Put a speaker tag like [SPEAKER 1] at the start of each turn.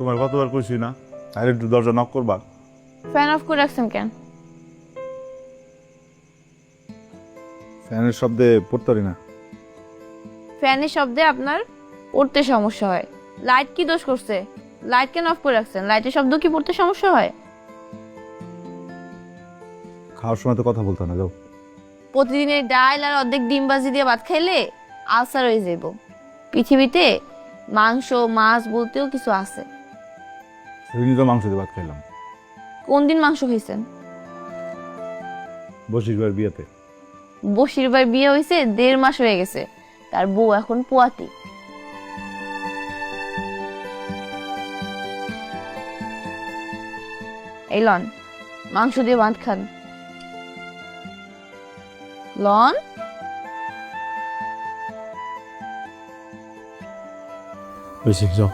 [SPEAKER 1] তোমার কতবার কইছি না আর একটু দরজা নক করবা?
[SPEAKER 2] ফ্যান অফ করে রাখছেন কেন?
[SPEAKER 1] ফ্যানের শব্দে পড়তে পারি না।
[SPEAKER 2] ফ্যানের শব্দে আপনার পড়তে সমস্যা হয়। লাইট কি দোষ করছে? লাইট কেন অফ করে রাখছেন? লাইটের শব্দ কি পড়তে সমস্যা হয়?
[SPEAKER 1] খাওয়ার সময় তো কথা বলতে না যাও।
[SPEAKER 2] প্রতিদিনের ডাল আর অর্ধেক ডিম বাজি দিয়ে ভাত খাইলে আলসার হয়ে যাব পৃথিবীতে মাংস মাছ বলতেও কিছু আছে।
[SPEAKER 1] সেদিনই তো মাংস দিয়ে ভাত খাইলাম।
[SPEAKER 2] কোন দিন মাংস খাইছেন
[SPEAKER 1] বসিরবার বিয়েতে।
[SPEAKER 2] বসির ভাই বিয়ে হয়েছে দেড় মাস হয়ে গেছে। তার বউ এখন পোয়াতি। এই লন মাংস দিয়ে ভাত খান। লন?
[SPEAKER 1] বেশি যাও